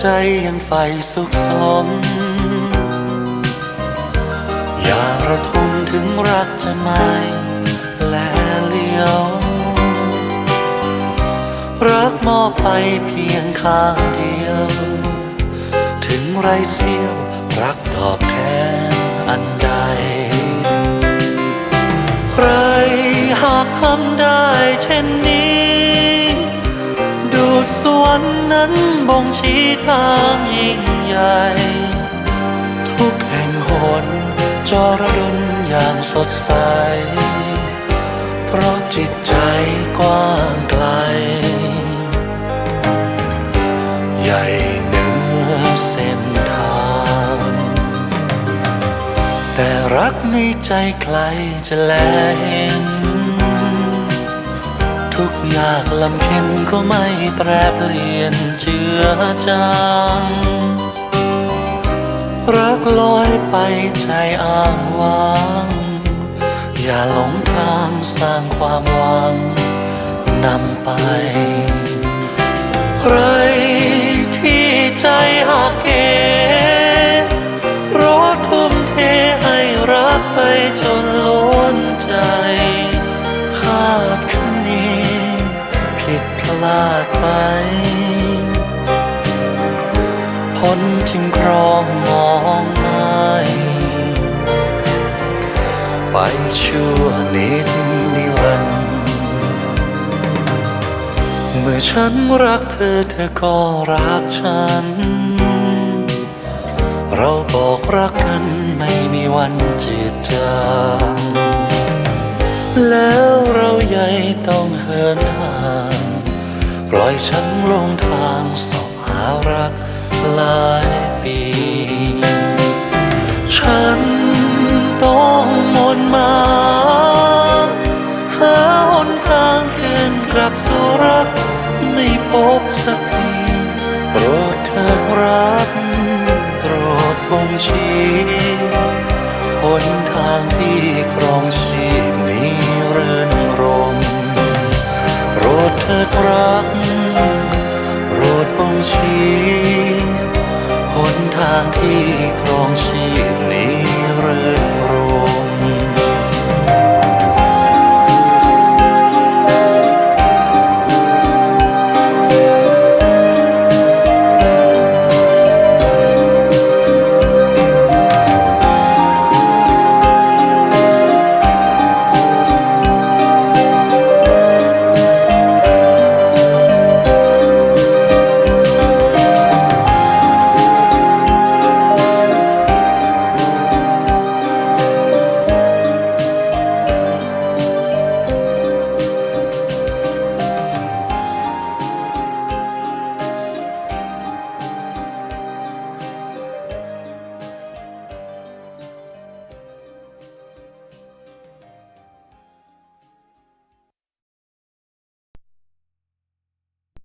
ใจยังไฟสุขสม อย่าระทมถึงรักจะไม่แลเลี้ยว รักมอบไปเพียงข้างเดียว ถึงไรเสี้ยวรักตอบแทนอันใด ใครหากทำได้เช่นนี้ สวนนั้นบ่งชี้ทางยิ่งใหญ่ ทุกแห่งหนจอระดนอย่างสดใส เพราะจิตใจกว้างไกล ใหญ่เหนือเส้นทาง แต่รักในใจใครจะแลเห็นากลำเค็นก็ไม่แปรเปลี่ยนเจือจางรักลอยไปใจอ้างว้าง อย่าหลงทางสร้างความหวังนำไปไร ไปผลจึงครองมองไม่ไปชั่วนิดนิรันดร์เมื่อฉันรักเธอเธอก็รักฉัน เราบอกรักกันไม่มีวันจืดจางแล้วเราใหญ่ต้องเหินห่าง ล่อยฉันลงทางสอบหารักหลายปี ฉันต้องมนต์มาหาหนทางคืนกลับสู่รัก ไม่พบสักทีโปรดเถิดรักโปรดบ่งชี้หนทางที่ครอง ชีหนทางที่ครองชีพนี้เรื่อรม